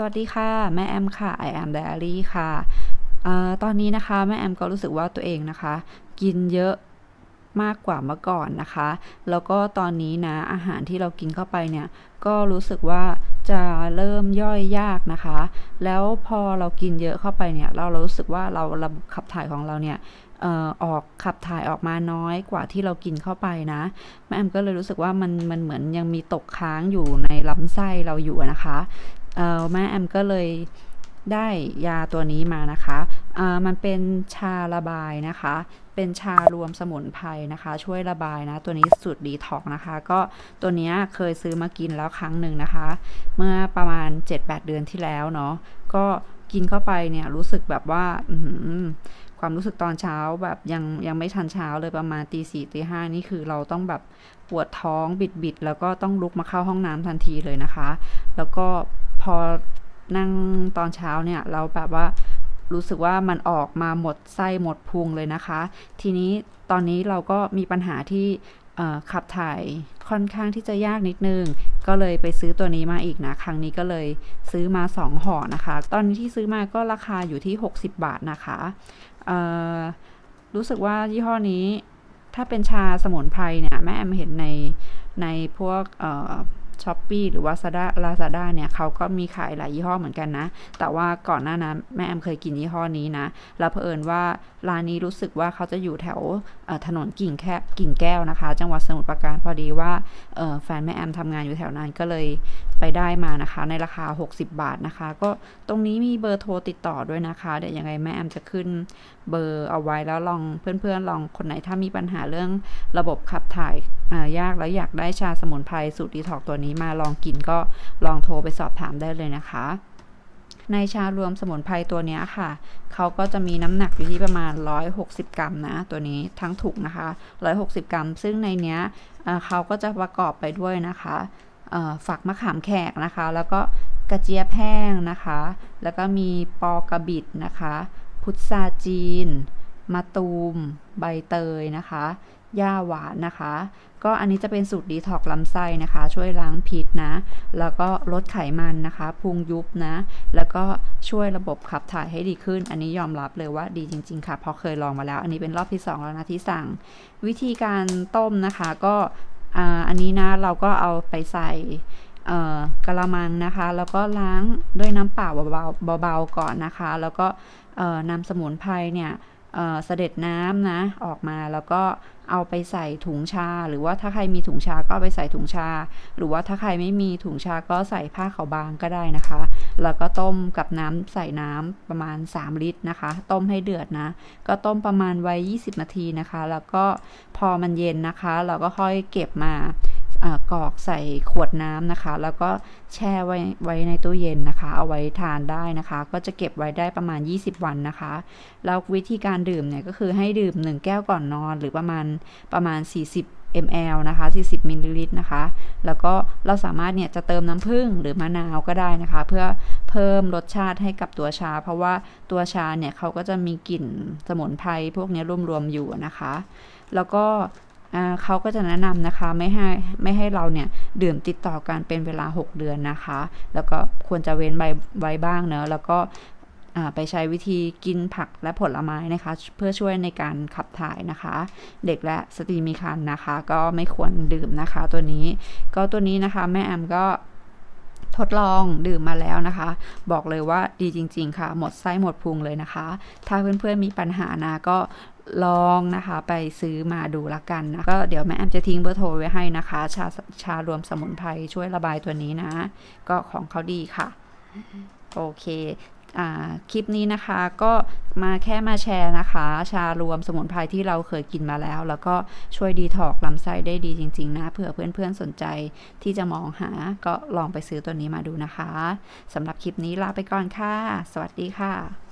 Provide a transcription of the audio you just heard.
สวัสดีค่ะ แม่แอมค่ะ I am Diary ค่ะอ่อตอนนี้นะคะ แม่แอมก็รู้สึกว่าตัวเองนะคะ กินเยอะมากกว่าเมื่อก่อนนะคะ แล้วก็ตอนนี้นะ อาหารที่เรากินเข้าไปเนี่ย ก็รู้สึกว่าจะเริ่มย่อยยากนะคะ แล้วพอเรากินเยอะเข้าไปเนี่ย เรารู้สึกว่าเราระบบขับถ่ายของเราเนี่ยออกขับถ่ายออกมาน้อยกว่าที่เรากินเข้าไปนะแม่แอมก็เลยรู้สึกว่ามันมันเหมือนยังมีตกค้างอยู่ในลำไส้เราอยู่นะคะ เออแม่แอมก็เลยได้ยาตัวนี้มานะคะอ่อมันเป็นชาระบายนะคะ เป็นชารวมสมุนไพรนะคะ ช่วยระบายนะ ตัวนี้สูตรดีท็อกนะคะ ก็ตัวเนี้ยเคยซื้อมากินแล้วครั้งหนึ่งนะคะ เมื่อประมาณ 7-8 เดือนที่แล้วเนาะ ก็กินเข้าไปเนี่ยรู้สึกแบบว่าความรู้สึกตอนเช้าแบบยังยังไม่ทันเช้าเลยประมาณตีสี่ตีห้านี่คือเราต้องแบบปวดท้องบิดบิดแล้วก็ต้องลุกมาเข้าห้องน้ำทันทีเลยนะคะ แล้วก็ อนั่งตอนเช้าเนี่ยเราแบบว่ารู้สึกว่ามันออกมาหมดไส้หมดพุงเลยนะคะ ทีนี้ตอนนี้เราก็มีปัญหาที่ขับถ่ายค่อนข้างที่จะยากนิดนึง ก็เลยไปซื้อตัวนี้มาอีกนะ ครั้งนี้ก็เลยซื้อมา 2ห่อนะคะ ตอนนี้ที่ซื้อมาก็ราคาอยู่ที่ 60 บาทนะคะรู้สึกว่ายี่ห้อนี้ถ้าเป็นชาสมุนไพรเนี่ย แม่แอมเห็นในในพวก เอ่อช้อปปีหรือว่าซาด้าลาซาด้าเนี่ยเขาก็มีขายหลายยี่ห้อเหมือนกันนะ แต่ว่าก่อนหน้านั้นแม่แอมเคยกินยี่ห้อนี้นะ แล้วเผอิญว่าร้านนี้รู้สึกว่าเขาจะอยู่แถวถนนกิ่งแค่กิ่งแก้วนะคะ จังหวัดสมุทรปราการพอดีว่าแฟนแม่แอมทำงานอยู่แถวนั้นก็เลย ไปได้มานะคะ ในราคา 60 บาทนะคะ ก็ตรงนี้มีเบอร์โทรติดต่อด้วยนะคะ เดี๋ยวยังไงแม่แอมจะขึ้นเบอร์เอาไว้แล้วลองเพื่อนๆ ลองคนไหนถ้ามีปัญหาเรื่องระบบขับถ่ายยากแล้วอยากได้ชาสมุนไพรสูตรดีท็อกตัวนี้มาลองกินก็ลองโทรไปสอบถามได้เลยนะคะในชารวมสมุนไพรตัวนี้ค่ะ เขาก็จะมีน้ำหนักอยู่ที่ประมาณ 160 กรัมนะ ตัวนี้ทั้งถุงนะคะ 160 กรัม ซึ่งในเนี้ยเขาก็จะประกอบไปด้วยนะคะ ฝักมะขามแขกนะคะ แล้วก็กระเจี๊ยบแห้งนะคะ แล้วก็มีปอกระบิดนะคะ พุทราจีน มะตูม ใบเตยนะคะหญ้าหวานนะคะ ก็อันนี้จะเป็นสูตรดีท็อกลำไส้นะคะ ช่วยล้างพิษนะ แล้วก็ลดไขมันนะคะพุงยุบนะ แล้วก็ช่วยระบบขับถ่ายให้ดีขึ้น อันนี้ยอมรับเลยว่าดีจริง ๆ ค่ะเพราะเคยลองมาแล้ว อันนี้เป็นรอบที่ 2 แล้วนะที่สั่ง วิธีการต้มนะคะ ก็ อันนี้นะเราก็เอาไปใส่กระมังนะคะ แล้วก็ล้างด้วยน้ำเปล่าเบาๆเบาๆก่อนนะคะ แล้วก็นำสมุนไพรเนี่ย เเสด็จน้ำนะ ออกมาแล้วก็เอาไปใส่ถุงชา หรือว่าถ้าใครมีถุงชาก็ไปใส่ถุงชา หรือว่าถ้าใครไม่มีถุงชาก็ใส่ผ้าขาวบางก็ได้นะคะ แล้วก็ต้มกับน้ำใส่น้ำประมาณ 3 ลิตรนะคะ ต้มให้เดือดนะ ก็ต้มประมาณไว้ 20 นาทีนะคะ แล้วก็พอมันเย็นนะคะ เราก็ค่อยเก็บมา กรอกใส่ขวดน้ำนะคะ แล้วก็แช่ไว้ไว้ในตู้เย็นนะคะ เอาไว้ทานได้นะคะ ก็จะเก็บไว้ได้ประมาณ 20 วันนะคะแล้ววิธีการดื่มเนี่ยก็คือให้ดื่ม 1 แก้วก่อนนอนหรือประมาณประมาณ 40 ml นะคะ 40มิลลิลิตรนะคะ แล้วก็เราสามารถเนี่ยจะเติมน้ำผึ้งหรือมะนาวก็ได้นะคะ เพื่อเพิ่มรสชาติให้กับตัวชา เพราะว่าตัวชาเนี่ยเขาก็จะมีกลิ่นสมุนไพรพวกนี้รวมๆอยู่นะคะ แล้วก็ เขาก็จะแนะนำนะคะไม่ให้ไม่ให้เราเนี่ยดื่มติดต่อกันเป็นเวลา 6 เดือนนะคะ แล้วก็ควรจะเว้นไว้ไว้บ้างเนอะแล้วก็ไปใช้วิธีกินผักและผลไม้นะคะ เพื่อช่วยในการขับถ่ายนะคะ เด็กและสตรีมีครรภ์นะคะ ก็ไม่ควรดื่มนะคะ ตัวนี้ก็ตัวนี้นะคะแม่แอมก็ทดลองดื่มมาแล้วนะคะ บอกเลยว่าดีจริง ๆ ค่ะ หมดไส้หมดพุงเลยนะคะ ถ้าเพื่อนๆมีปัญหานะก็ ลองนะคะ ไปซื้อมาดูละกันนะ ก็เดี๋ยวแม่แอมจะทิ้งเบอร์โทรไว้ให้นะคะ ชาชารวมสมุนไพรช่วยระบายตัวนี้นะ ก็ของเขาดีค่ะ โอเคอ่าคลิปนี้นะคะก็มาแค่มาแชร์นะคะ ชารวมสมุนไพรที่เราเคยกินมาแล้ว แล้วก็ช่วยดีถอกลำไส้ได้ดีจริง ๆ นะเผื่อเพื่อนๆสนใจที่จะมองหาก็ลองไปซื้อตัวนี้มาดูนะคะสำหรับคลิปนี้ลาไปก่อนค่ะ สวัสดีค่ะ